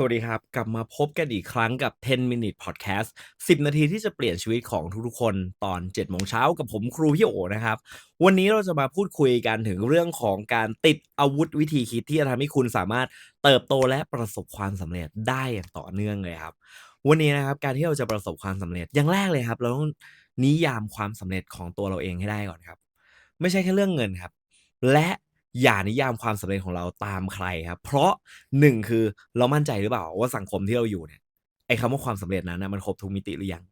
สวัสดีครับ กลับมาพบกันอีกครั้งกับ 10 Minute Podcast 10 นาทีที่จะเปลี่ยนชีวิตของทุกๆคนตอน 7 โมงเช้ากับผมครูพี่โอนะครับ วันนี้เราจะมาพูดคุยกันถึงเรื่องของการติดอาวุธวิธีคิดที่จะทำให้คุณสามารถเติบโตและประสบความสำเร็จได้อย่างต่อเนื่องเลยครับ วันนี้นะครับการที่เราจะประสบความสำเร็จอย่างแรกเลยครับเราต้องนิยามความสำเร็จของตัวเราเองให้ได้ก่อนครับ ไม่ใช่แค่เรื่องเงินครับ และ อย่านิยามความสำเร็จของเราตามใครครับ เพราะหนึ่งคือเรามั่นใจหรือเปล่าว่าสังคมที่เราอยู่เนี่ยไอ้คำว่าความสำเร็จนั้นนะมันครบทุกมิติหรือยัง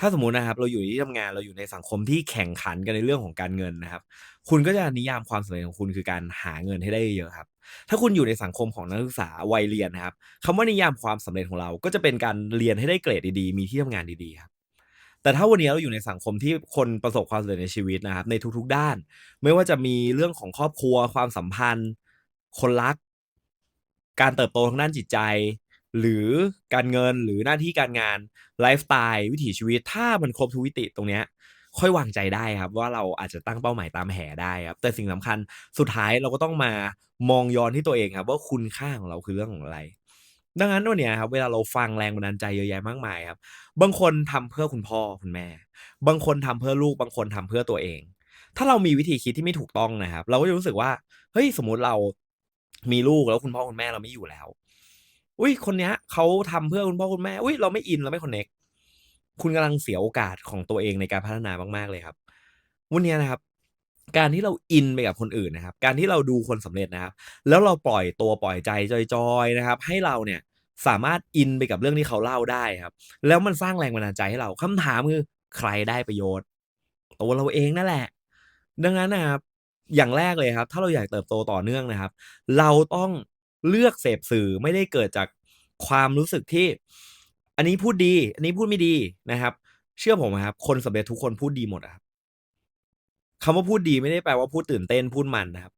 ถ้าสมมตินะครับ เราอยู่ที่ทำงานเราอยู่ในสังคมที่แข่งขันกันในเรื่องของการเงินนะครับ คุณก็จะนิยามความสำเร็จของคุณคือการหาเงินให้ได้เยอะครับ ถ้าคุณอยู่ในสังคมของนักศึกษาวัยเรียนนะครับคำว่านิยามความสำเร็จของเรา ก็จะเป็นการเรียนให้ได้เกรดดีๆ มีที่ทำงานดีๆครับ แต่ถ้าวันนี้เราอยู่ในสังคมที่คนประสบความสำเร็จในชีวิตนะครับในทุกๆด้าน ไม่ว่าจะมีเรื่องของครอบครัวความสัมพันธ์ คนรัก การเติบโตทางด้านจิตใจ หรือการเงินหรือหน้าที่การงานไลฟ์สไตล์วิถีชีวิต ถ้ามันครบทุกมิติตรงเนี้ยค่อยวางใจได้ครับว่าเราอาจจะตั้งเป้าหมายตามแห่ได้ครับแต่สิ่งสำคัญสุดท้ายเราก็ต้องมามองย้อนที่ตัวเองครับว่าคุณค่าของเราคือเรื่องของอะไร ดังนั้นวันเนี้ยครับเวลาเราฟังแรงบันดาลใจเยอะแยะมากมายครับ บางคนทำเพื่อคุณพ่อคุณแม่ บางคนทำเพื่อลูก บางคนทำเพื่อตัวเอง ถ้าเรามีวิธีคิดที่ไม่ถูกต้องนะครับ เราก็จะรู้สึกว่าเฮ้ยสมมติเรามีลูกแล้วคุณพ่อคุณแม่เราไม่อยู่แล้ว อุ๊ยคนเนี้ยเขาทำเพื่อคุณพ่อคุณแม่อุ๊ยเราไม่อินเราไม่คอนเน็กคุณกำลังเสียโอกาสของตัวเองในการพัฒนามากๆเลยครับ วันเนี้ยนะครับ การที่เราอินไปกับคนอื่นนะครับ การที่เราดูคนสำเร็จนะครับ แล้วเราปล่อยตัวปล่อยใจจอยๆนะครับ ให้เราเนี่ยสามารถอินไปกับเรื่องที่เขาเล่าได้ครับ แล้วมันสร้างแรงบันดาลใจให้เราคำถามคือใครได้ประโยชน์ตัวเราเองนั่นแหละ ดังนั้นนะครับอย่างแรกเลยครับ ถ้าเราอยากเติบโตต่อเนื่องนะครับ เราต้องเลือกเสพสื่อไม่ได้เกิดจากความรู้สึกที่ อันนี้พูดดี อันนี้พูดไม่ดีนะครับ เชื่อผมครับ คนสำเร็จทุกคนพูดดีหมดอะครับ คำว่าพูดดีไม่ได้แปลว่าพูดตื่นเต้นพูดมันนะครับ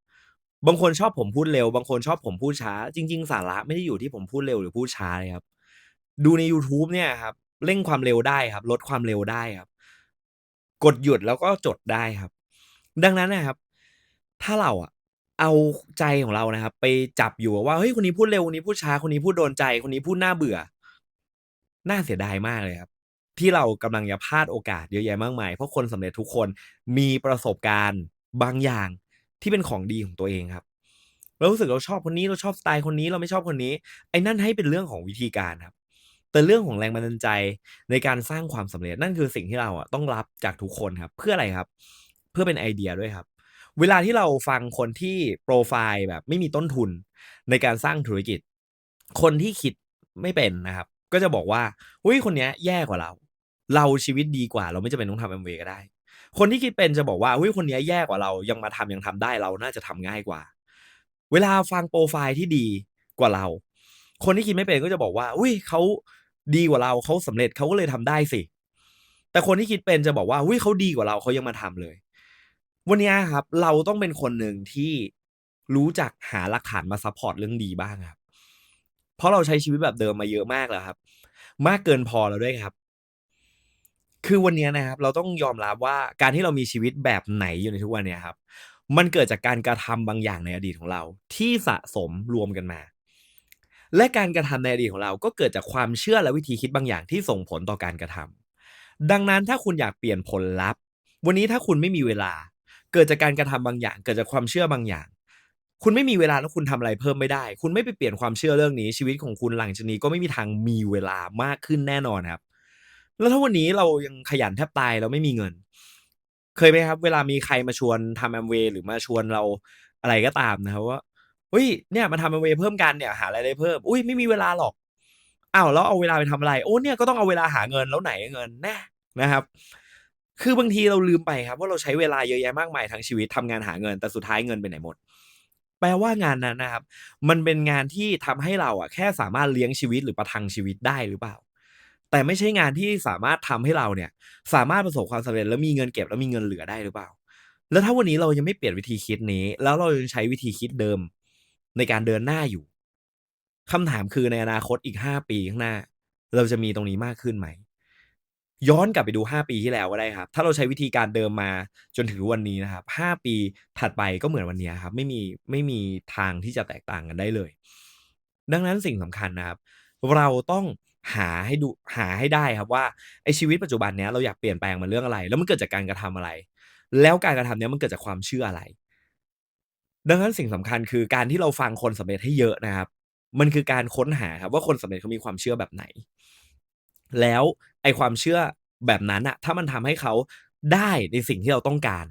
บางคนชอบผมพูดเร็ว บางคนชอบผมพูดช้า จริง ๆ สาระไม่ได้อยู่ที่ผมพูดเร็วหรือพูดช้าเลยครับ ดูในยูทูบเนี่ยครับเร่งความเร็วได้ครับ ลดความเร็วได้ครับ กดหยุดแล้วก็จดได้ครับ ดังนั้นนะครับ ถ้าเราอะเอาใจของเรานะครับ ไปจับอยู่ว่าเฮ้ยคนนี้พูดเร็วคนนี้พูดช้าคนนี้พูดโดนใจคนนี้พูดน่าเบื่อ น่าเสียดายมากเลยครับ ที่เรากำลังจะพลาดโอกาสเยอะแยะมากมาย เพราะคนสำเร็จทุกคนมีประสบการณ์บางอย่างที่เป็นของดีของตัวเองครับเรารู้สึกเราชอบคนนี้เราชอบสไตล์คนนี้เราไม่ชอบคนนี้ ไอ้นั่นให้เป็นเรื่องของวิธีการครับ แต่เรื่องของแรงบันดาลใจในการสร้างความสำเร็จนั่นคือสิ่งที่เราอะต้องรับจากทุกคนครับ เพื่ออะไรครับ เพื่อเป็นไอเดียด้วยครับ เวลาที่เราฟังคนที่โพรไฟล์แบบไม่มีต้นทุนในการสร้างธุรกิจ คนที่คิดไม่เป็นนะครับ ก็จะบอกว่าอุ๊ยคนนี้แย่กว่าเรา เราชีวิตดีกว่า เราไม่จำเป็นต้องทำ Amway ก็ได้ คนที่คิดเป็นจะบอกว่าอุ๊ยคนนี้แย่กว่าเรายังมาทำยังทำได้เราน่าจะทำง่ายกว่า เวลาฟังโพรไฟล์ที่ดีกว่าเรา คนที่คิดไม่เป็นก็จะบอกว่าอุ๊ยเขาดีกว่าเราเขาสำเร็จเขาก็เลยทำได้สิ แต่คนที่คิดเป็นจะบอกว่าอุ๊ยเขาดีกว่าเราเขายังมาทำเลย วันนี้ครับ เราต้องเป็นคนหนึ่งที่รู้จักหาหลักฐานมาซัปพอร์ตเรื่องดีบ้างครับ เพราะเราใช้ชีวิตแบบเดิมมาเยอะมากแล้วครับ มากเกินพอแล้วด้วยครับ คือวันนี้นะครับเราต้องยอมรับว่าการที่เรามีชีวิตแบบไหนอยู่ในทุกวันเนี้ยครับ มันเกิดจากการกระทำบางอย่างในอดีตของเรา ที่สะสมรวมกันมา และการกระทำในอดีตของเราก็เกิดจากความเชื่อและวิธีคิดบางอย่างที่ส่งผลต่อการกระทำดังนั้นถ้าคุณอยากเปลี่ยนผลลัพธ์ วันนี้ถ้าคุณไม่มีเวลา เกิดจากการกระทำบางอย่าง เกิดจากความเชื่อบางอย่าง คุณไม่มีเวลาแล้วคุณทำอะไรเพิ่มไม่ได้ คุณไม่ไปเปลี่ยนความเชื่อเรื่องนี้ชีวิตของคุณหลังจากนี้ก็ไม่มีทางมีเวลามากขึ้นแน่นอนครับ แล้วถ้าวันนี้เรายังขยันแทบตายแล้วไม่มีเงิน เคยไหมครับ เวลามีใครมาชวนทำ Amway หรือมาชวนเราอะไรก็ตามนะครับว่าเฮ้ยเนี่ยมาทำ Amway เพิ่มกันเนี่ยหารายได้เพิ่มอุ๊ยไม่มีเวลาหรอกอ้าวแล้วเอาเวลาไปทำอะไร?โอ้เนี่ยก็ต้องเอาเวลาหาเงินแล้วไหนเงินแน่นะครับ คือบางทีเราลืมไปครับ ว่าเราใช้เวลาเยอะแยะมากมายทั้งชีวิตทำงานหาเงิน แต่สุดท้ายเงินไปไหนหมด แปลว่างานนั้นนะครับ มันเป็นงานที่ทำให้เราอะแค่สามารถเลี้ยงชีวิตหรือประทังชีวิตได้หรือเปล่า แต่ไม่ใช่งานที่สามารถทำให้เราเนี่ย สามารถประสบความสำเร็จแล้วมีเงินเก็บแล้วมีเงินเหลือได้หรือเปล่า แล้วถ้าวันนี้เรายังไม่เปลี่ยนวิธีคิดนี้ แล้วเรายังใช้วิธีคิดเดิมในการเดินหน้าอยู่คำถามคือในอนาคตอีก5ปีข้างหน้า เราจะมีตรงนี้มากขึ้นไหม?ย้อนกลับไปดู 5 ปีที่แล้วก็ได้ครับ ถ้าเราใช้วิธีการเดิมมาจนถึงวันนี้นะครับ 5 ปีถัดไปก็เหมือนวันนี้ครับ ไม่มีไม่มีทางที่จะแตกต่างกันได้เลย ดังนั้นสิ่งสำคัญนะครับ เราต้อง หาให้ดูหาให้ได้ครับว่าไอชีวิตปัจจุบันเนี้ยเราอยากเปลี่ยนแปลงมันเรื่องอะไร แล้วมันเกิดจากการกระทำอะไร แล้วการกระทำเนี้ยมันเกิดจากความเชื่ออะไร ดังนั้นสิ่งสำคัญคือการที่เราฟังคนสำเร็จให้เยอะนะครับ มันคือการค้นหาครับว่าคนสำเร็จเขามีความเชื่อแบบไหน แล้วไอความเชื่อแบบนั้นน่ะถ้ามันทำให้เขาได้ในสิ่งที่เราต้องการ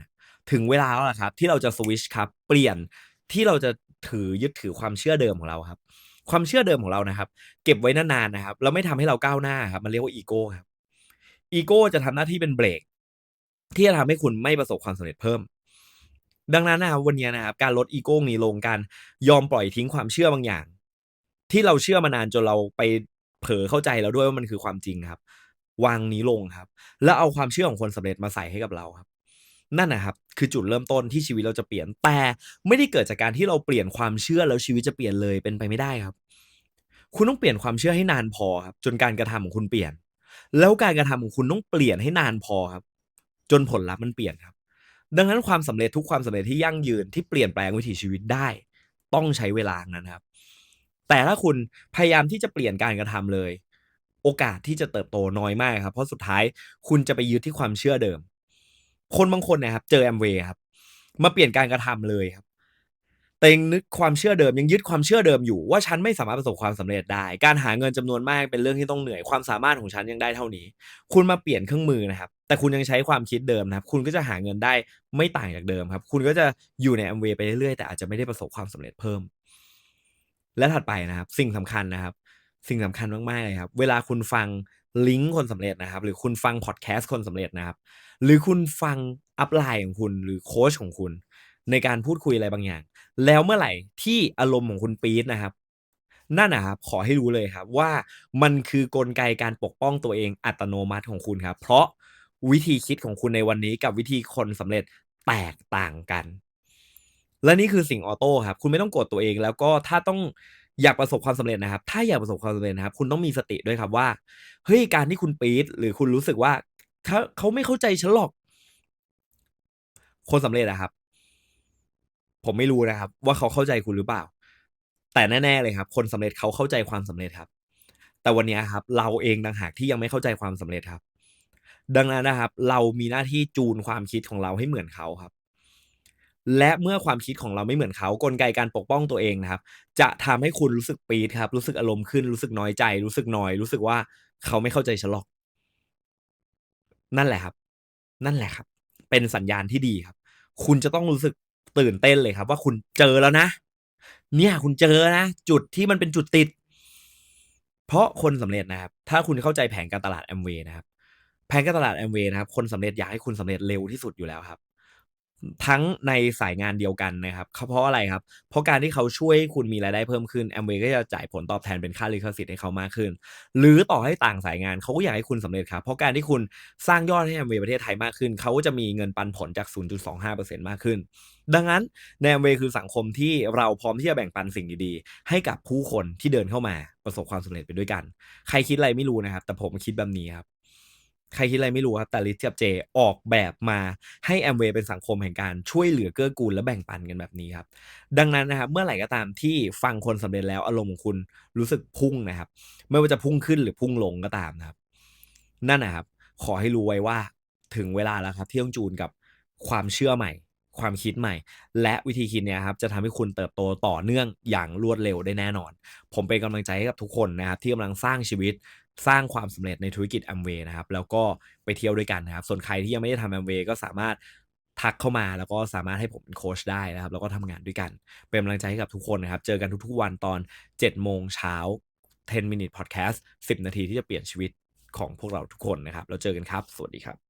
ถึงเวลาแล้วละครับ ที่เราจะสวิชครับ เปลี่ยนที่เราจะถือยึดถือความเชื่อเดิมของเราครับ ความเชื่อเดิมของเรานะครับ เก็บไว้นานๆนะครับแล้วไม่ทำให้เราก้าวหน้าครับมันเรียกว่าอีโก้ครับอีโก้จะทำหน้าที่เป็นเบรกที่จะทำให้คุณไม่ประสบความสำเร็จเพิ่ม ดังนั้นนะครับวันนี้นะครับการลดอีโก้นี้ลงการยอมปล่อยทิ้งความเชื่อบางอย่าง ที่เราเชื่อมานานจนเราไปเผลอเข้าใจแล้วด้วยว่ามันคือความจริงครับ วางนี้ลงครับ แล้วเอาความเชื่อของคนสำเร็จมาใส่ให้กับเราครับ นั่นนะครับคือจุดเริ่มต้นที่ชีวิตเราจะเปลี่ยน แต่ไม่ได้เกิดจากการที่เราเปลี่ยนความเชื่อแล้วชีวิตจะเปลี่ยนเลยเป็นไปไม่ได้ครับ คุณต้องเปลี่ยนความเชื่อให้นานพอครับ จนการกระทำของคุณเปลี่ยน แล้วการกระทำของคุณต้องเปลี่ยนให้นานพอครับ จนผลลัพธ์มันเปลี่ยนครับ ดังนั้นความสำเร็จทุกความสำเร็จที่ยั่งยืนที่เปลี่ยนแปลงวิถีชีวิตได้ ต้องใช้เวลานั้นครับ แต่ถ้าคุณพยายามที่จะเปลี่ยนการกระทำเลย โอกาสที่จะเติบโตน้อยมากครับ เพราะสุดท้ายคุณจะไปยึดที่ความเชื่อเดิม คนบางคนเนี่ยครับ เจอ Amway ครับ มาเปลี่ยนการกระทำเลยครับแต่ยังนึกความเชื่อเดิมยังยึดความเชื่อเดิมอยู่ว่าฉันไม่สามารถประสบความสำเร็จได้ การหาเงินจำนวนมากเป็นเรื่องที่ต้องเหนื่อยความสามารถของฉันยังได้เท่านี้ คุณมาเปลี่ยนเครื่องมือนะครับ แต่คุณยังใช้ความคิดเดิมนะครับ คุณก็จะหาเงินได้ไม่ต่างจากเดิมครับ คุณก็จะอยู่ใน Amway ไปเรื่อยๆแต่อาจจะไม่ได้ประสบความสำเร็จเพิ่ม และถัดไปนะครับ สิ่งสำคัญนะครับ สิ่งสำคัญมากๆเลยครับ เวลาคุณฟัง ลิงก์คนสำเร็จนะครับ หรือคุณฟังพอดแคสต์คนสำเร็จนะครับ หรือคุณฟังอัปไลน์ของคุณหรือโค้ชของคุณ ในการพูดคุยอะไรบางอย่าง แล้วเมื่อไหร่ที่อารมณ์ของคุณปี๊ดนะครับนั่นนะครับขอให้รู้เลยครับว่ามันคือกลไกการปกป้องตัวเองอัตโนมัติของคุณครับ เพราะวิธีคิดของคุณในวันนี้กับวิธีคนสำเร็จแตกต่างกัน และนี่คือสิ่งออโต้ครับ คุณไม่ต้องกรธตัวเองแล้วก็ถ้าต้อง อยากประสบความสำเร็จนะครับ ถ้าอยากประสบความสำเร็จนะครับ คุณต้องมีสติด้วยครับว่า เฮ้ย การที่คุณปี๊ดหรือคุณรู้สึกว่าเขาเขาไม่เข้าใจฉันหรอก คนสำเร็จอะครับ ผมไม่รู้นะครับ ว่าเขาเข้าใจคุณหรือเปล่า แต่แน่ ๆเลยครับ คนสำเร็จเขาเข้าใจความสำเร็จครับ แต่วันนี้ครับ เราเองต่างหากที่ยังไม่เข้าใจความสำเร็จครับ ดังนั้นนะครับ เรามีหน้าที่จูนความคิดของเราให้เหมือนเขาครับ และเมื่อความคิดของเราไม่เหมือนเขากลไกการปกป้องตัวเองนะครับ จะทำให้คุณรู้สึกปีดครับ รู้สึกอารมณ์ขึ้นรู้สึกน้อยใจ รู้สึกน้อย รู้สึกว่าเขาไม่เข้าใจฉันหรอก นั่นแหละครับ นั่นแหละครับ เป็นสัญญาณที่ดีครับ คุณจะต้องรู้สึกตื่นเต้นเลยครับ ว่าคุณเจอแล้วนะ เนี่ยคุณเจอแล้วนะ จุดที่มันเป็นจุดติด เพราะคนสำเร็จนะครับ ถ้าคุณเข้าใจแผนการตลาด Amway นะครับแผนการตลาด Amway นะครับ คนสำเร็จอยากให้คุณสำเร็จเร็วที่สุดอยู่แล้วครับ ทั้งในสายงานเดียวกันนะครับเขาเพราะอะไรครับ เพราะการที่เขาช่วยคุณมีรายได้เพิ่มขึ้น Amway ก็จะจ่ายผลตอบแทนเป็นค่าลิขสิทธิ์ให้เขามากขึ้น หรือต่อให้ต่างสายงานเขาก็อยากให้คุณสำเร็จครับ เพราะการที่คุณสร้างยอดให้ Amway ประเทศไทยมากขึ้น เขาก็จะมีเงินปันผลจาก 0.25%มากขึ้น ดังนั้นใน Amway คือสังคมที่เราพร้อมที่จะแบ่งปันสิ่งดีๆ ให้กับผู้คนที่เดินเข้ามาประสบความสำเร็จไปด้วยกัน ใครคิดอะไรไม่รู้นะครับ แต่ผมคิดแบบนี้ครับ ใครคิดอะไรไม่รู้ครับแต่ลิศกับเจออกแบบมาให้ Amway เป็นสังคมแห่งการช่วยเหลือเกื้อกูลและแบ่งปันกันแบบนี้ครับ ดังนั้นนะครับเมื่อไหร่ก็ตามที่ฟังคนสำเร็จแล้วอารมณ์ของคุณรู้สึกพุ่งนะครับ ไม่ว่าจะพุ่งขึ้นหรือพุ่งลงก็ตามนะครับ นั่นนะครับ ขอให้รู้ไว้ว่าถึงเวลาแล้วครับที่ต้องจูนกับความเชื่อใหม่ ความคิดใหม่ และวิธีคิดเนี่ยครับจะทำให้คุณเติบโตต่อเนื่องอย่างรวดเร็วได้แน่นอน ผมเป็นกำลังใจให้กับทุกคนนะครับที่กำลังสร้างชีวิต สร้างความสำเร็จในธุรกิจอัมเวย์นะครับ แล้วก็ไปเที่ยวด้วยกันนะครับ ส่วนใครที่ยังไม่ได้ทำอัมเวย์ก็สามารถทักเข้ามาแล้วก็สามารถให้ผมเป็นโค้ชได้นะครับ แล้วก็ทำงานด้วยกัน เป็นกำลังใจให้กับทุกคนนะครับ เจอกันทุกๆวันตอน 7 โมงเช้า 10 Minute Podcast 10 นาทีที่จะเปลี่ยนชีวิตของพวกเราทุกคนนะครับ แล้วเจอกันครับ สวัสดีครับ